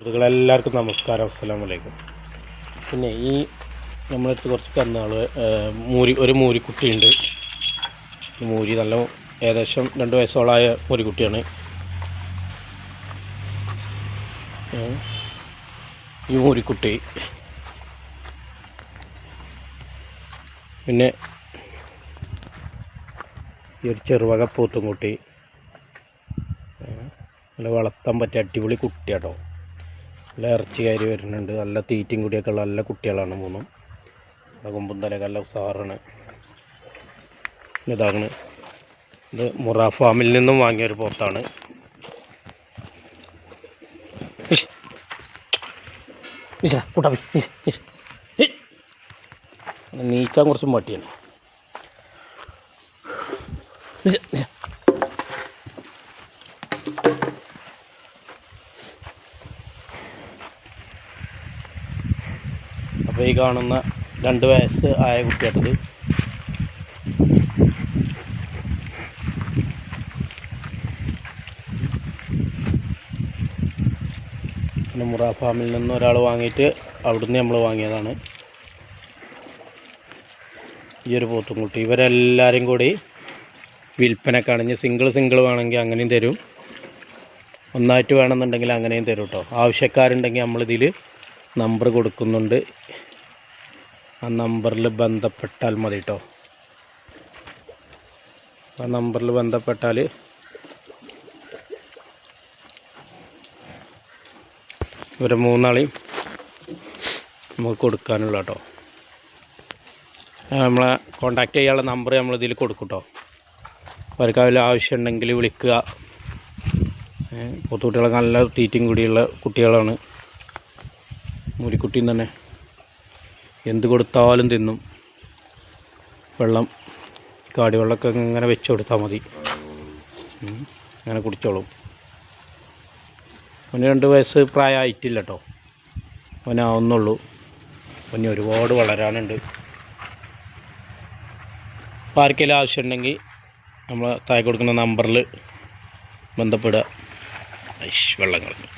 സുഹൃത്തുക്കളെല്ലാവർക്കും നമസ്കാരം. അസ്സാം വലൈക്കും പിന്നെ ഈ നമ്മളടുത്ത് കുറച്ച് കന്നുകൾ മൂരി ഒരു മൂരിക്കുട്ടിയുണ്ട്. ഈ മൂരി നല്ല ഏകദേശം രണ്ട് വയസ്സോളായ മൂരിക്കുട്ടിയാണ്. ഈ മൂരിക്കുട്ടി. പിന്നെ ഈ ഒരു ചെറുവക പൂത്തും കുട്ടി നല്ല വളർത്താൻ പറ്റിയ അടിപൊളി കുട്ടിയാട്ടോ. നല്ല ഇറച്ചിക്കാരി വരുന്നുണ്ട്. നല്ല തീറ്റയും കൂടിയൊക്കെ ഉള്ള നല്ല കുട്ടികളാണ് മൂന്നും. കൊമ്പും തലയൊക്കെ നല്ല ഉസാറാണ്. ഇതാണ് ഇത് മുറ ഫാമിൽ നിന്നും വാങ്ങിയ ഒരു പോത്താണ്. നീക്കാൻ കുറച്ച് ഇഷ്, ഇഷ്. അപ്പോൾ ഈ കാണുന്ന രണ്ട് വയസ്സ് ആയ കുട്ടിയാട്ടത് പിന്നെ മുറ ഫാമിൽ നിന്ന് ഒരാൾ വാങ്ങിയിട്ട് അവിടുന്ന് നമ്മൾ വാങ്ങിയതാണ്. ഈ ഒരു പോത്തുംകുട്ടി ഇവരെല്ലാവരും കൂടി വിൽപ്പനക്കാണ് ഇനി സിംഗിൾ സിംഗിൾ വേണമെങ്കിൽ അങ്ങനെയും തരും. ഒന്നായിട്ട് വേണമെന്നുണ്ടെങ്കിൽ അങ്ങനെയും തരും കേട്ടോ ആവശ്യക്കാരുണ്ടെങ്കിൽ നമ്മളിതിൽ നമ്പർ കൊടുക്കുന്നുണ്ട്. ആ നമ്പറിൽ ബന്ധപ്പെട്ടാൽ മതി കേട്ടോ ആ നമ്പറിൽ ബന്ധപ്പെട്ടാൽ ഇവരെ മൂന്നാളെയും നമുക്ക് കൊടുക്കാനുള്ള കേട്ടോ നമ്മളെ കോണ്ടാക്ട് ചെയ്യാനുള്ള നമ്പർ നമ്മൾ ഇതിൽ കൊടുക്കും കേട്ടോ അവർക്ക് അതിൽ ആവശ്യമുണ്ടെങ്കിൽ വിളിക്കുക. പോത്തുകുട്ടികളൊക്കെ നല്ല തീറ്റയും കൂടിയുള്ള കുട്ടികളാണ്. മൂരിക്കുട്ടിയും തന്നെ. എന്ത് കൊടുത്താലും തിന്നും. വെള്ളം കാടിവെള്ളമൊക്കെ ഇങ്ങനെ വെച്ച് കൊടുത്താൽ മതി. അങ്ങനെ കുടിച്ചോളും. അവന് രണ്ട് വയസ്സ് പ്രായമായിട്ടില്ല കേട്ടോ. അവനാവുന്നുള്ളൂ അവന് ഒരുപാട് വളരാനുണ്ട്. അപ്പോൾ ആർക്കെങ്കിലും ആവശ്യമുണ്ടെങ്കിൽ നമ്മൾ താഴെ കൊടുക്കുന്ന നമ്പറിൽ ബന്ധപ്പെടുക. വെള്ളം കളഞ്ഞു.